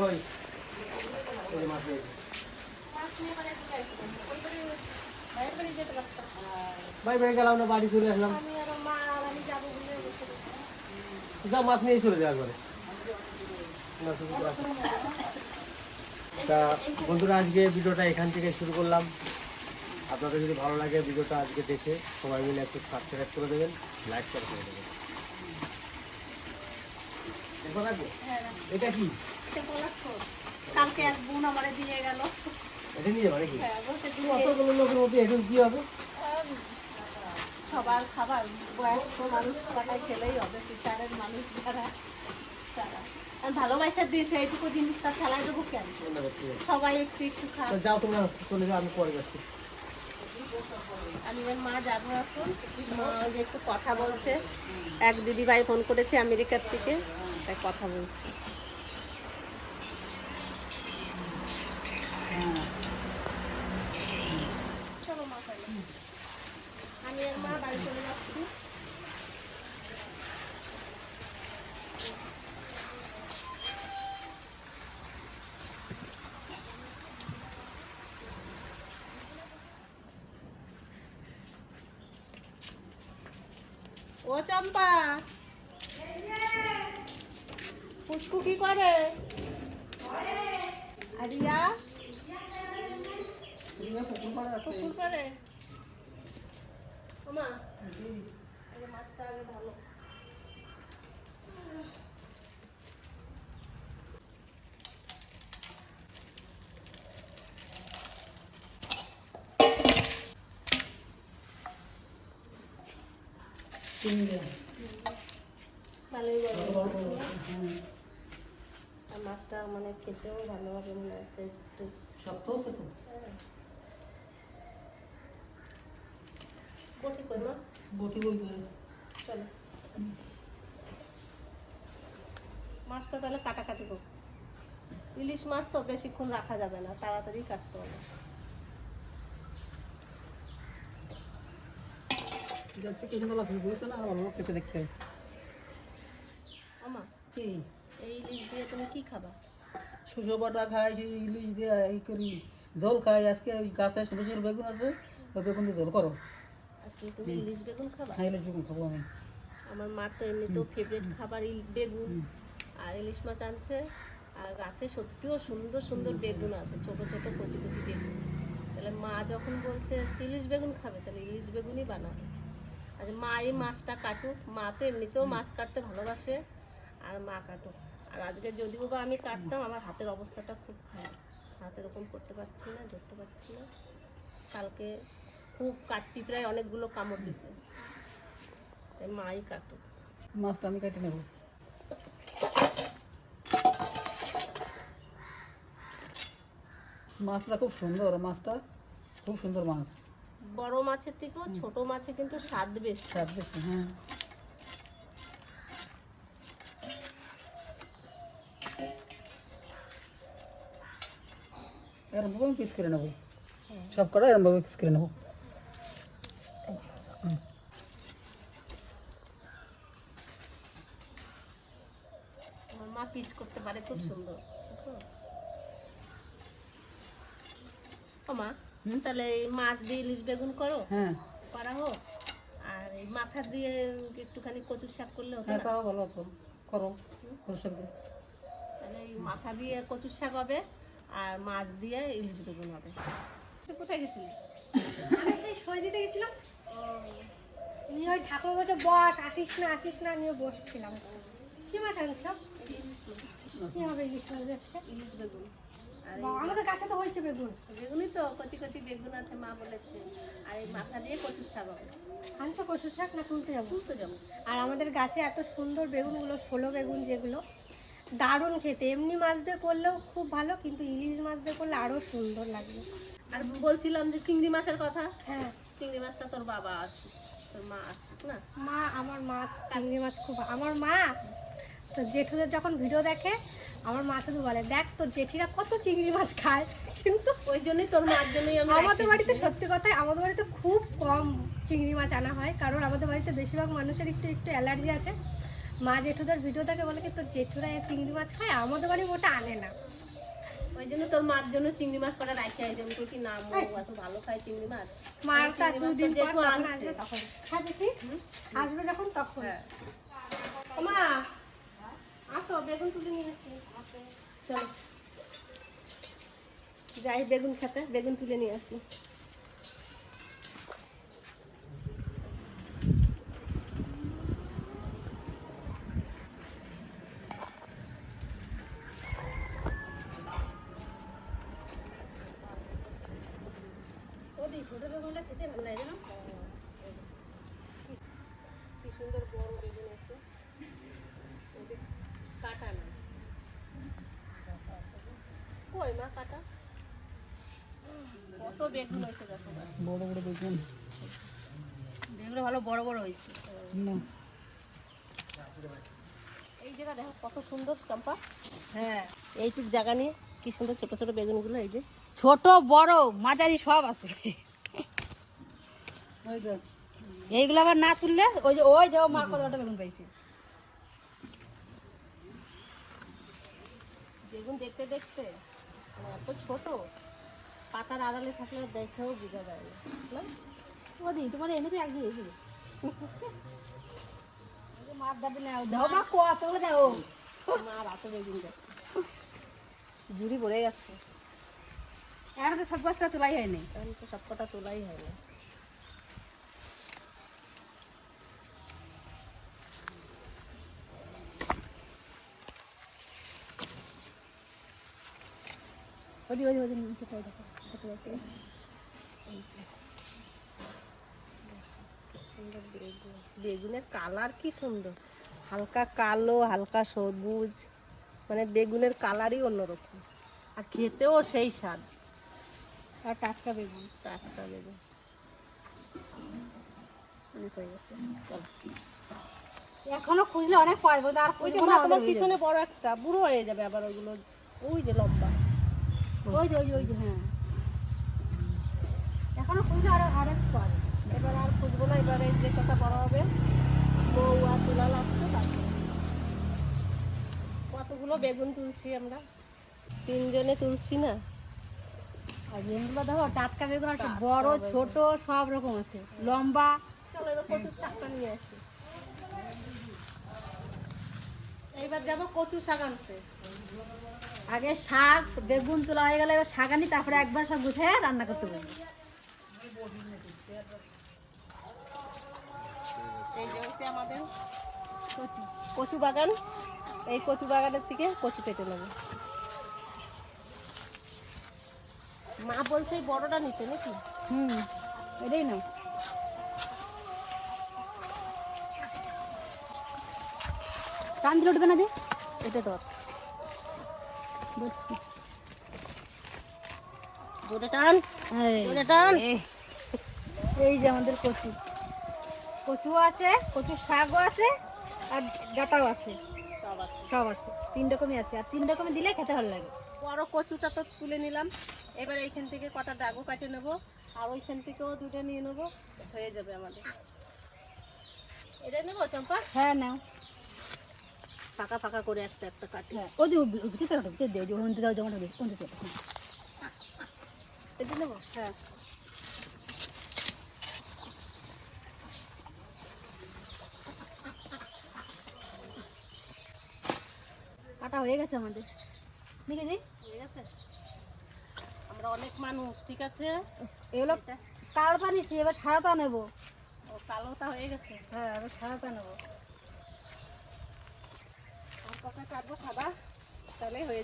ওই। মাছ ভাই বেড়ে গেলাম না, বাড়ি চলে আসলাম। যা, মাছ নিয়ে চলে যাওয়ার পরে তা, বন্ধুরা, আজকে ভিডিওটা এখান থেকে শুরু করলাম। আপনাদের যদি ভালো লাগে ভিডিওটা আজকে দেখে, সবাই মিলে একটু সাবস্ক্রাইব করে দেবেন লাইক শেয়ার করে দেবেন। এরপর কালকে এক বোন আমারে দিয়ে গেল। এটা নিয়ে যাব নাকি? হ্যাঁ, বসে দিয়ে। কতগুলো লোকের মধ্যে এখন কি হবে? সবার খাবার বয়স্ক মানুষ খেলেই হবে মানুষ যারা তারা। আর ভালোবাসা দিয়েছে এইটুকু জিনিসটা ফেলাই দেবো কেন? সবাই একটু একটু খা তো যাও তোমরা চলে যাও আমি পরে যাচ্ছি। আমি মা যাব এখন। মা একটু কথা বলছে। এক দিদিভাই ফোন করেছে আমেরিকার থেকে তাই কথা বলছে। আরিয়া পুকুর করে ওমা এই মাছটা আগে ভালো ভালোই বলো আর মাছটা মানে খেতেও ভালো হবে মনে হচ্ছে একটু শক্ত আছে তো? বটি কই মা? বটি করে চলো। মাছটা তাহলে কাটাকাটি করো। ইলিশ মাছ তো বেশিক্ষণ রাখা যাবে না তাড়াতাড়ি কাটতে হবে। যাচ্ছে কিছু তো লাগছে বুঝছ না ভালো খেতে দেখতে। আমা কি? এই ইলিশ দিয়ে তুমি কি খাবা? শুশো বাটা খাই সেই ইলিশ দিয়ে এই করি ঝোল খাই। আজকে ওই গাছে ছোটো বেগুন আছে ওই বেগুন দিয়ে ঝোল করো। আজকে তুমি ইলিশ বেগুন খাবা? হ্যাঁ ইলিশ বেগুন খাব আমি। আমার মার তো এমনিতেও ফেভারিট খাবার বেগুন। আর ইলিশ মাছ আনছে। আর গাছে সত্যিও সুন্দর সুন্দর বেগুন আছে ছোট ছোট কচি কচি বেগুন। তাহলে মা যখন বলছে আজকে ইলিশ বেগুন খাবে তাহলে ইলিশ বেগুনই বানাবে। আর মা এই মাছটা কাটুক। মা তো এমনিতেও মাছ কাটতে ভালোবাসে আর মা কাটুক। আর আজকে যদিও বা আমি কাটতাম আমার হাতের অবস্থাটা খুব খারাপ। হাত এরকম করতে পারছি না ধরতে পারছি না। কালকে খুব কাটপি প্রায় অনেকগুলো কামড় দিছে। তাই মাই কাটুক। মাছটা আমি কেটে নেব। মাছটা খুব সুন্দর মাছটা খুব সুন্দর মাছ। বড় মাছের থেকেও ছোট মাছে কিন্তু স্বাদ বেশি। স্বাদ বেশি হ্যাঁ। এরকম পিস করে নেব। সব কটা এরকমভাবে পিস করে নেব। আমার মা পিস করতে পারে খুব সুন্দর। মা তাহলে মাছ দিয়ে ইলিশ বেগুন করো? হ্যাঁ। করা হোক। আর এই মাথা দিয়ে একটুখানি কচুর শাক করলে হ্যাঁ তাও ভালো করো কৌশল দিয়ে। তাহলে এই মাথা দিয়ে কচুর শাক হবে। আর মাছ দিয়ে ইলিশ বেগুন হবে। তুই কোথায় গেছিলি? আমি সেই সই দিতে গেছিলাম। নিয়ে ওই ঠাকুর বলছে বস আসিস না আসিস না। নিয়ে বসছিলাম। কি মাছ আনছ? ইলিশ মাছ কি হবে ইলিশ মাছ আজকে? ইলিশ বেগুন। আমাদের গাছে তো হয়েছে বেগুন। বেগুনই তো কচি কচি বেগুন আছে মা বলেছে। আর এই মাথা দিয়ে কচুর শাক হবে। আনছো কষু শাক না তুলতে যাব? তুলতে যাব। আর আমাদের গাছে এত সুন্দর বেগুনগুলো ষোলো বেগুন যেগুলো দারুণ খেতে। এমনি মাছ দিয়ে করলেও খুব ভালো কিন্তু ইলিশ মাছ দিয়ে করলে আরও সুন্দর লাগবে আর বলছিলাম যে চিংড়ি মাছের কথা? হ্যাঁ। চিংড়ি মাছটা তোর বাবা আসুক তোর মা আসুক না? মা আমার মা চিংড়ি মাছ খুব আমার মা তো জেঠুদের যখন ভিডিও দেখে আমার মা শুধু বলে দেখ তোর জেঠিরা কত চিংড়ি মাছ খায়। কিন্তু ওই জন্যই তোর মার জন্যই আমাদের বাড়িতে সত্যি কথাই আমাদের বাড়িতে খুব কম চিংড়ি মাছ আনা হয় কারণ আমাদের বাড়িতে বেশিরভাগ মানুষের একটু একটু অ্যালার্জি আছে। মা জেঠুদের ভিডিও দেখে বলে কি তোর জেঠুরা এই চিংড়ি মাছ খায়? আমাদের বাড়ি ওটা আনে না। ওই জন্য তোর মার জন্য চিংড়ি মাছ করা রাখি আই তোর কি নাম এত ভালো খায় চিংড়ি মাছ। মার তা চিংড়ি মাছ তো দুদিন পর তখন আসবে। তখন হ্যাঁ দেখি। আসবে যখন তখন। হ্যাঁ। মা আসো বেগুন তুলে নিয়ে আসি। চলো। যাই বেগুন খেতে বেগুন তুলে নিয়ে আসি ওদি ছোট বেগুনটা খেতে ভালো লাগে না কি সুন্দর বড় বেগুন আছে ওই যে কাটা না কই মা কাটা কত বেগুন হয়েছে দেখো। বড় বড় বেগুন বেগুন ভালো বড় বড় হয়েছে। এই জায়গা দেখো কত সুন্দর চম্পা। হ্যাঁ। এইটুক জায়গা নিয়ে কি সুন্দর ছোট ছোট বেগুনগুলো এই যে। ছোট বড় মাঝারি সব আছে। এইগুলো আবার না তুললে ওই যে ওই দেও মা কতটা বেগুন পাইছে। বেগুন দেখতে দেখতে এত ছোট। পাতার আড়ালে থাকলে দেখেও বোঝা যায় না? ওদি তোমার এনে এক একদিন দিবে মার ভরে যাচ্ছে এখন তো সব বস্তা তোলাই হয়নি তো সব কটা তোলাই হয় না ওদি ওদি ওদি নিচে করে দেখো। বেগুনের কালার কি সুন্দর। হালকা কালো হালকা সবুজ মানে বেগুনের কালারই অন্যরকম। আর খেতেও সেই স্বাদ। আর টাটকা বেগুন। টাটকা বেগুন। এখনও খুঁজলে অনেক আর ওদের পিছনে বড় একটা বুড়ো হয়ে যাবে আবার ওইগুলো ওই যে লম্বা। ওই যে ওই যে ওই যে হ্যাঁ। এখনও আর এবার আর খুঁজবো না এবারে যে কথা বড় হবে বউ আর কতগুলো বেগুন তুলছি আমরা? তিনজনে তুলছি না? আর বেগুনগুলো দেখো টাটকা বেগুন আছে বড় ছোট সব রকম আছে। লম্বা। চলো এবার কচু শাকটা নিয়ে আসি। এইবার যাব কচু শাক আনতে। আগে শাক বেগুন তোলা হয়ে গেলে শাক আনি তারপরে একবার সব গুছিয়ে রান্না করতে পারব আমাদের কচু। কচু বাগান। এই কচু বাগানের থেকে কচু কেটে নেব। মা বলছে বড়টা নিতে নাকি? হুম এটাই না টান দিলে উঠবে না দে এটা বসছি। জোরে টান এই, জোরে টান। এই। এই যে আমাদের কচু। কচু আছে কচুর শাকও আছে আর ডাটাও আছে। সব আছে। সব আছে তিন রকমই আছে। আর তিন রকমই দিলে খেতে ভালো লাগে। বড় কচুটা তো তুলে নিলাম। এবার এইখান থেকে কটা ডাগও কাটে নেব আর ওইখান থেকেও দুটো নিয়ে নেব। হয়ে যাবে আমাদের। এটা নেব চম্পা? হ্যাঁ নাও। ফাঁকা ফাঁকা করে একটা একটা কাটি। হ্যাঁ ওই যে ভিতরে কাটো ভিতরে দেও যে ওখান থেকে জমাটা দিস কোন থেকে এটা নেব হ্যাঁ। কাটা হয়ে গেছে আমাদের। দেখে দিই ঠিক আছে আমরা অনেক মানুষ ঠিক আছে? এগুলো কাল বানিয়েছি? এবার সাদাটা নেব। ও কালোটা হয়ে গেছে? হ্যাঁ এবার সাদাটা নেব। কটা কাটবো সাদা, তাহলে হয়ে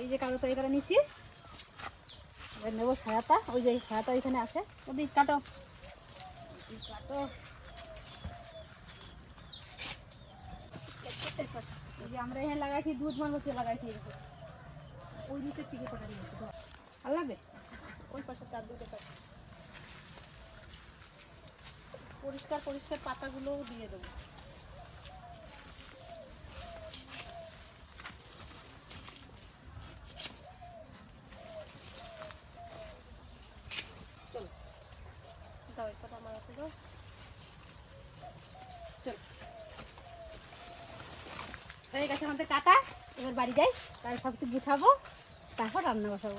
এই যে করে নেব ওই ওইখানে কাটো। কাটো। যে আমরা এখানে লাগাইছি, দুধ লাগাইছি ওই নিয়েছি ভালো লাগবে? ওই পরিষ্কার পরিষ্কার পাতাগুলোও দিয়ে দেবো চলো দাও একটা আমার হাতে দাও চলো হয়ে গেছে আমাদের কাটা এবার বাড়ি যাই তার সব কিছু গুছাবো তারপর রান্না বসাবো।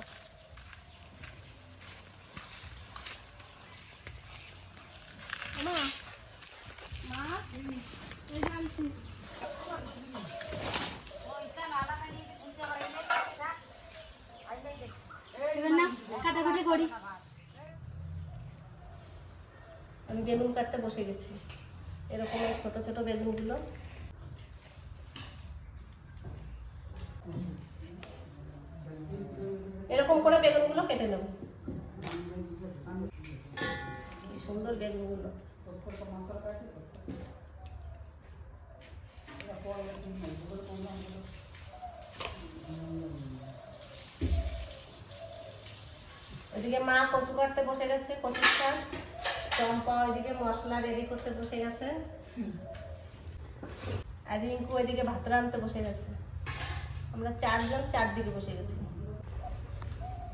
মা মা এই যে আনছি। এবার না কাটাকুটি করি। আমি বেলুন কাটতে বসে গেছি। এরকম ছোট ছোট বেগুনগুলো এরকম করে বেগুনগুলো কেটে নেব। সুন্দর বেগুনগুলো। ওইদিকে মা কচু কাটতে বসে গেছে শাক চম্পা ওইদিকে মশলা রেডি করতে বসে গেছে। আর রিঙ্কু ওইদিকে ভাত রাঁধতে বসে গেছে। আমরা চারজন চারদিকে বসে গেছি।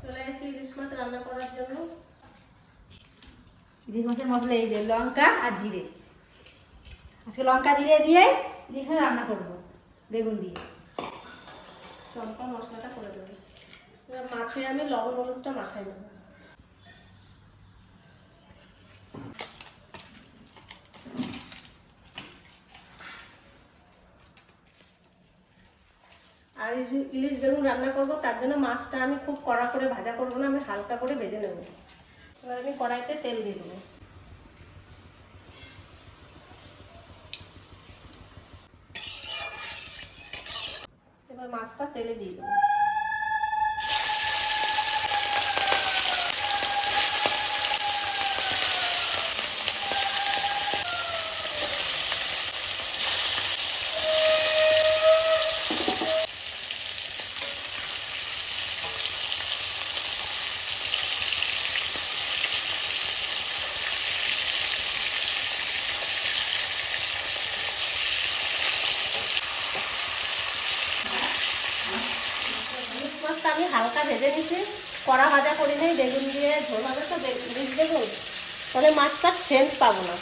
চলে গেছি ইলিশ মাছ রান্না করার জন্য। ইলিশ মাছের মশলা এই যে লঙ্কা আর জিরে। আজকে লঙ্কা জিরে দিয়ে ইলিশ মাছ রান্না করব বেগুন দিয়ে। চম্পা মশলাটা করে দেবো মাছে আমি লবণ হলুদটা মাখাই দেবো আর ইলিশ বেগুন রান্না করব, তার জন্য মাছটা আমি খুব কড়া করে ভাজা করব না, আমি হালকা করে ভেজে নেব। এবার আমি কড়াইতে তেল দিয়ে দেবো। এবার মাছটা তেলে দিয়ে দেবো ইলিশ মাছটা আমি হালকা ভেজে নিচ্ছি কড়া ভাজা করি নেই বেগুন দিয়ে ঝোল হবে তো বে- ইলিশ বেগুন তাহলে মাছটার সেন্ট পাবো না।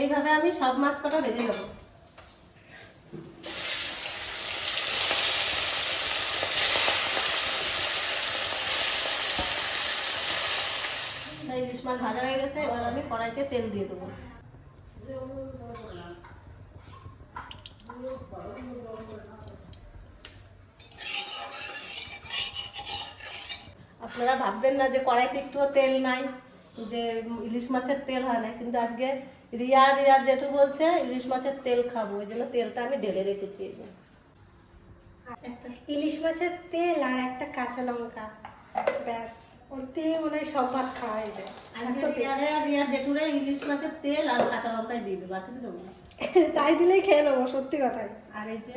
এইভাবে আমি সব মাছ কটা ভেজে নেব। ইলিশ মাছ ভাজা হয়ে গেছে, এবার আমি কড়াইতে তেল দিয়ে দেবো। আপনারা ভাববেন না যে কড়াইতে একটুও তেল নাই যে ইলিশ মাছের তেল হয় না কিন্তু আজকে রিয়া রিয়ার জেঠু বলছে ইলিশ মাছের তেল খাব ওই জন্য তেলটা আমি ঢেলে রেখেছি। ইলিশ মাছের তেল আর একটা কাঁচা লঙ্কা ব্যাস ওতে মনে হয় সব ভাত খাওয়া হয়ে যায়। জেঠুরে ইলিশ মাছের তেল আর কাঁচা লঙ্কাই দিয়ে দেবো আর কিছু দেবো তাই দিলেই খেয়ে নেব সত্যি কথাই। আর এই যে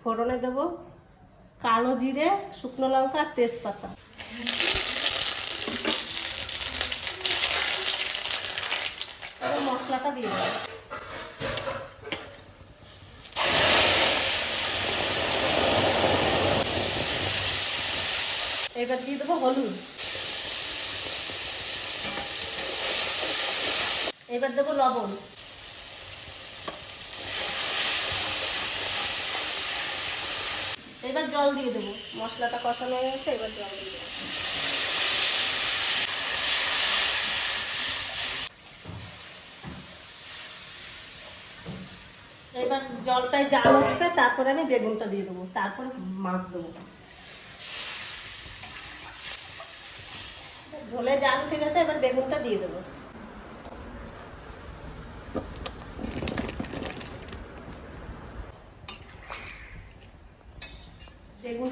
ফোড়নে দেবো কালো জিরে, শুকনো লঙ্কা আর তেজপাতা। মশলাটা দিয়ে দেবো। এবার দিয়ে দেবো হলুদ। এবার দেবো লবণ। এবার জল দিয়ে দেবো। মশলাটা কষানো হয়ে গেছে এবার জল দিয়ে দেবো। এবার জলটায় জাল উঠবে তারপরে আমি বেগুনটা দিয়ে দেবো তারপরে মাছ দেবো। ঝোলে জাল উঠে গেছে এবার বেগুনটা দিয়ে দেবো।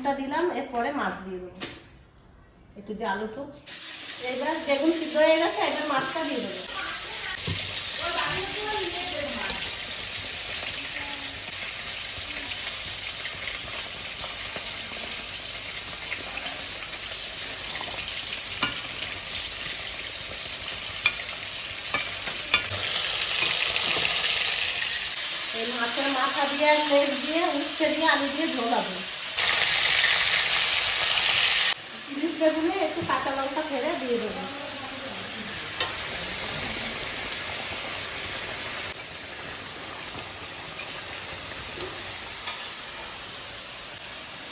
বেগুনটা দিলাম, এরপরে মাছ দিয়ে দেবো। একটু জাল উঠুক এবার বেগুন সিদ্ধ হয়ে গেছে, এবার মাছটা দিয়ে দেবো। মাছের মাথা দিয়ে লেজ দিয়ে, উচ্ছে দিয়ে, আলু দিয়ে ঝোল ইলিশ বেগুনে একটু কাঁচা লঙ্কা ফেলে দিয়ে দেবো।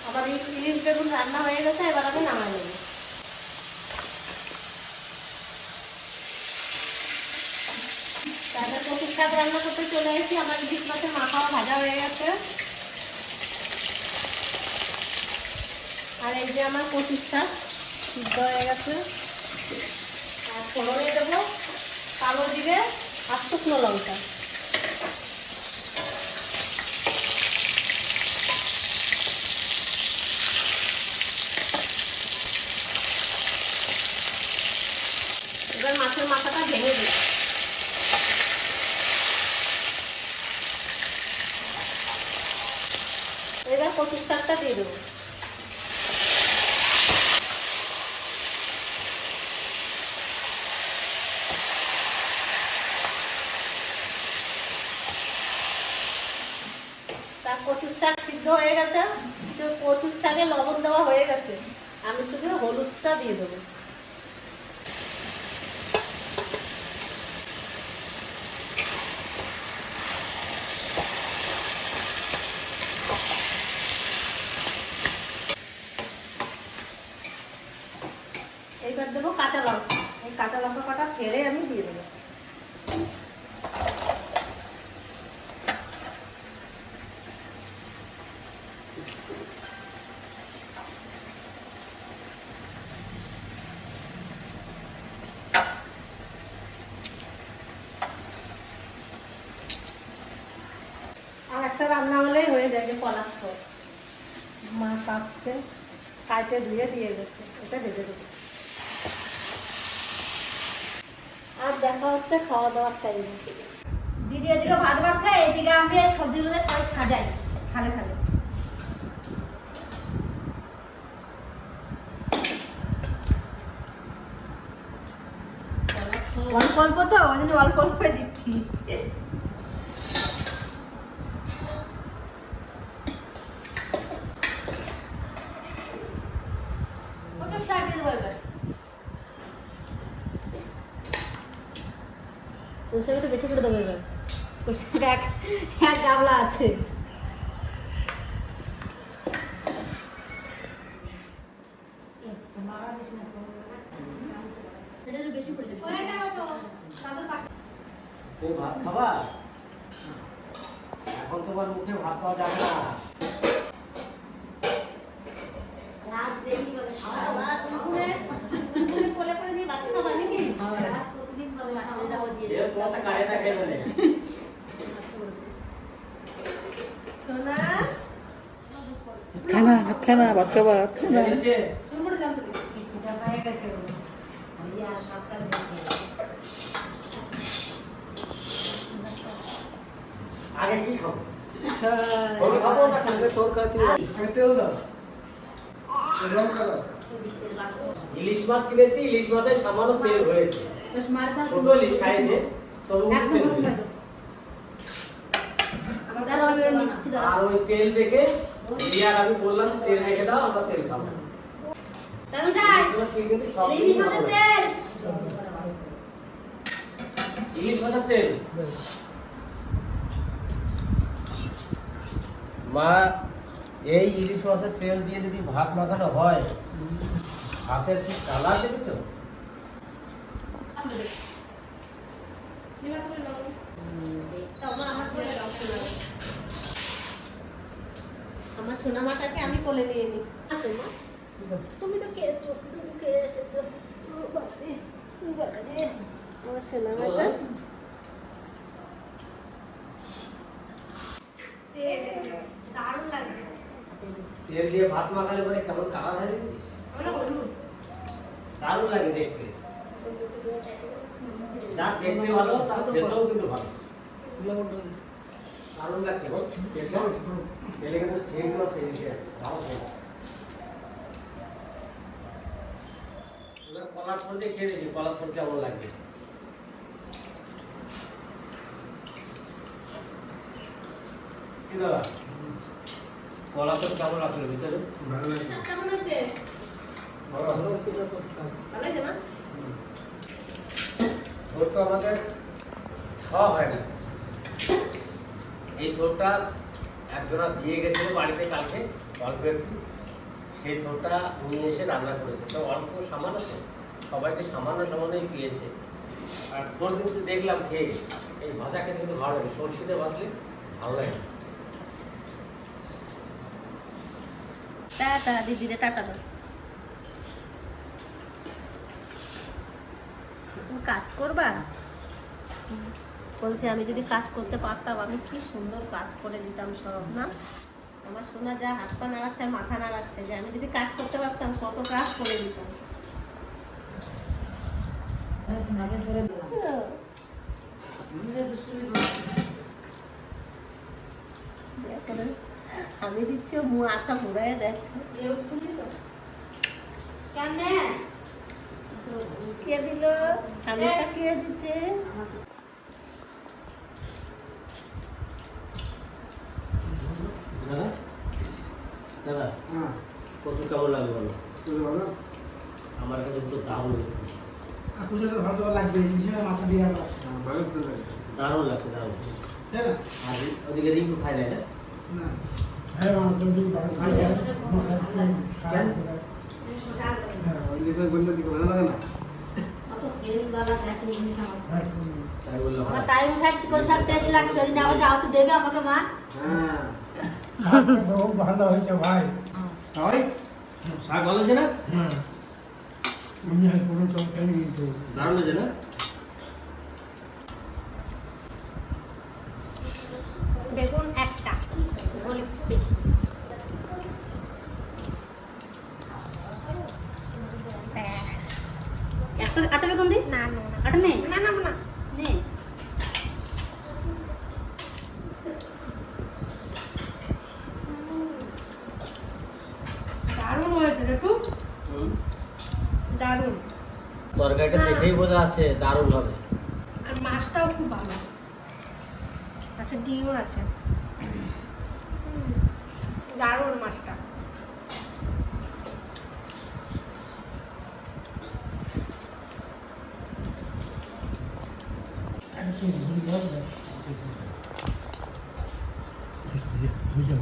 আবার ইলিশ বেগুন রান্না হয়ে গেছে, এবার আমি নামাই নেব। তারপর কচুর রান্না করতে চলে এসেছি, আমার ইলিশ মাছের মাখাও ভাজা হয়ে গেছে। আর এই যে আমার কচুর শাক। সিদ্ধ হয়ে গেছে। আর ফোড়নে দেবো কালো জিরে আর শুকনো লঙ্কা। এবার মাছের মাথাটা ভেঙে দিই। এবার কচুর শাকটা দিয়ে দেবো তার কচুর শাক সিদ্ধ হয়ে গেছে তো কচুর শাকে লবণ দেওয়া হয়ে গেছে। আমি শুধু হলুদটা দিয়ে দেবো। এইবার দেবো কাঁচা লঙ্কা। এই কাঁচা লঙ্কা কটা ফেলে আমি দিয়ে দেবো আর একটা রান্না হলেই হয়ে যায় যে কলার সব মা কাটছে কাটে ধুয়ে দিয়ে গেছে এটা ভেজে দেবো আর দেখা হচ্ছে খাওয়া দাওয়ার টাইম দিদি এদিকে ভাত বাড়ছে, এদিকে আমি সবজিগুলো সব সাজাই খালে খালে। অল্প অল্প তো, ওই জন্য অল্প অল্প দিচ্ছি কত শাক দিয়ে দেবো এবার সরষে একটু বেশি করে দেবো এবার পোশাক এক এক গাবলা আছে। ভাত খাবা? এখন তোমার মুখে ভাত পাওয়া যাবে না। কোলে করে নিয়ে বাচ্চা খাবা নাকি তোমারটা কারেন্টটা খেয়ে ফেলে সোনা খানা খানা ভাত খাবা খানা আগে কি খাব সরু খাব না খাব? তোর কাছে ইলিশ মাছ কিনেছি ইলিশ মাছের সামান্য তেল হয়েছে ছোট ইলিশ সাইজে তবু তেল হয়েছে। আর ওই তেল দেখে রিয়ার আমি বললাম তেল রেখে দাও আমরা খাব। তেল মা এই ইলিশ মাছের তেল দিয়ে যদি ভাত মাখানো হয় ভাতের কি কালার দেখেছ? আমার আমার সোনা। আমার সোনামাটাকে আমি কোলে নিয়ে নিই। আসো মা। তুমি তো খেয়েছো তুমি খেয়ে এসেছ। আমার সোনামাটা। দারুণ লাগছে। তেল দিয়ে ভাত মাখালে পরে কেমন কালার হয় দারুণ লাগে দেখতে। যা দেখতে ভালো তার খেতেও কিন্তু ভালো। দারুণ লাগছে গো দেখলাম তেলে কিন্তু এদিকে ভালো সেন্ট এবার কলার ফল দিয়ে খেয়ে দেখি কলার ফল কেমন লাগবে? কি দাদা? কলা ফল কেমন লাগল ভিতরে? কেমন হয়েছে? ভালো ভালো আছে না থোর তো আমাদের খাওয়া হয় না এই থোরটা একজনা দিয়ে গেছিল বাড়িতে কালকে অল্প একটু সেই থোরটা নিয়ে এসে রান্না করেছে। তো অল্প সামান্য তো, সবাইকে সামান্য সামান্যই পেয়েছে আর থোর কিন্তু দেখলাম খেয়ে এই ভাজা খেতে কিন্তু ভালো লাগে, সর্ষেতে ভাজলে ভালো লাগে টাটা কাজ করবা? বলছে, আমি যদি কাজ করতে পারতাম, আমি কি সুন্দর কাজ করে দিতাম সব না? আমার শোনা যা হাত পা নাড়াচ্ছে আর মাথা নাড়াচ্ছে যে, আমি যদি কাজ করতে পারতাম, কত কাজ করে দিতাম। আমি দিচ্ছি, ও মাথা ঘুরাই দেখ। কে দিল? কে দিচ্ছে? দাদা? দাদা কত কেমন লাগল বলো? আমার কাছে তো দারুণ দারুণ লাগছে দারুণ। আর ওদিকে রিঙ্কু খাই না তাই বলল আমার তাই শার্ট কোন শার্ট টেস্ট লাগছে। ওই দিন আবার যাও দেবে আমাকে মা। ভালো হয়েছে ভাই হয় শাক ভালো হয়েছে না আমি আর কোনো তরকারি কিন্তু দারুণ হয়েছে না বেগুন একটা একটু বেশি। ব্যাস। একটা আটা বেগুন দি না না না। আটা নেই না না না নেই দারুণ হয়েছে একটু দারুণ তরকারিটা দেখেই বোঝা আছে দারুণ হবে। আর মাছটাও খুব ভালো। আচ্ছা ডিমও আছে হুম, দারুণ মাছটা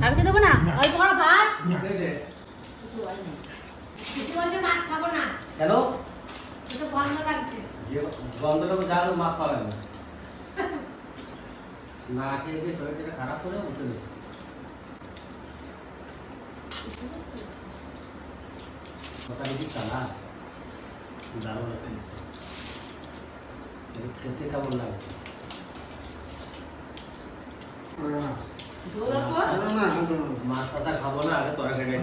আমি তো দেবো না অল্প করে ভাত কিছু বলছে মাছ খাব না হ্যালো একটু গন্ধ লাগছে যে খাওয়া লাগবে না। খেয়ে খেয়ে শরীরটা খারাপ করে বসে গেছে কথা বেশি চালা দারুণ একটা খেতে কেমন লাগে মাছ কথা খাব না আগে তরকারিটা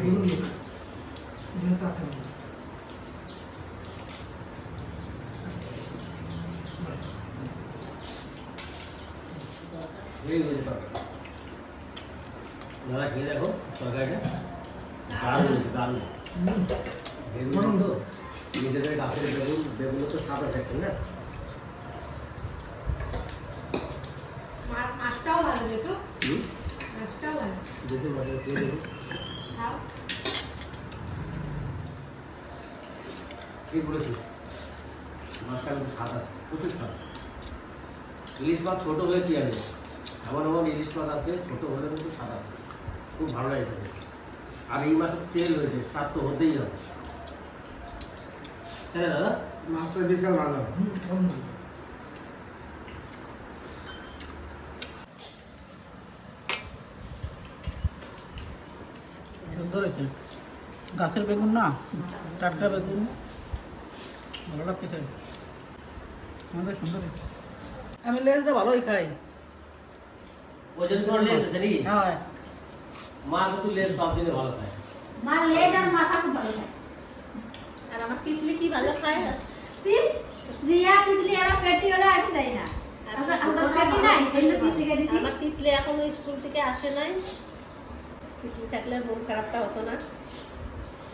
দিয়ে দিই। এই হয়েছে তরকারি দাদা খেয়ে দেখো তরকারিটা দারুণ হয়েছে দারুণ বেগুন তো নিজেদের গাছের বেগুন বেগুন তো স্বাদ আছে একটা না মা- মাছটাও ভালো যেটু হুম? মাছটাও ভালো দেখুন মশলা খেয়ে দেখুন খাও ঠিক বলেছিস মাছটা কিন্তু স্বাদ আছে প্রচুর স্বাদ ইলিশ মাছ ছোটো হলে কি আছে এমন এমন ইলিশ মাছ আছে ছোটো হলে কিন্তু স্বাদ আছে। খুব ভালো লাগে আর এই মাছের তেল হয়েছে স্বাদ তো হতেই হবে। দাদা? মাছটা বিশাল ভালো। সুন্দর হয়েছে গাছের বেগুন না? টাটকা বেগুন। ভালো লাগতেছে। আমাদের সুন্দর। হয়েছে আমি লেজটা ভালোই খাই। ওই জন্য তোমার লেজ আছে নাকি? হ্যাঁ। মা কিন্তু লেজ সব দিনে ভালো খায়। মা লেজ আর মাথা খুব ভালো খায়। আর আমার তিতলি কি ভালো খায়? পিস রিয়া তিতলি এরা পেটি হলে আর যাই না। আমরা আমরা পেটি নাই সেই জন্য তিতলিকে দিছি। আমার তিতলি এখনও স্কুল থেকে আসে নাই। তিতলি থাকলে মন খারাপটা হতো না।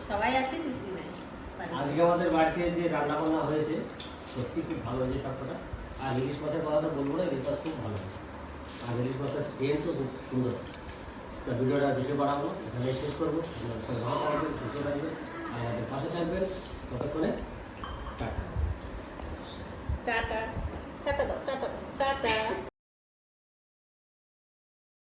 সবাই আছে তিতলি নাই। আজকে আমাদের বাড়িতে যে রান্না বান্না হয়েছে সত্যি খুব ভালো হয়েছে সবকটা। আর ইলিশ মাছের কথা তো বলব না ইলিশ মাছ খুব ভালো। আর আমেলি পাতার সেন্টও খুব সুন্দর। তা ভিডিওটা বেশি বাড়াবো এখানে শেষ করব। ভালো থাকবেন সুস্থ থাকবেন আমাদের পাশে থাকবেন ততক্ষণে tata. Tata tata tata tata.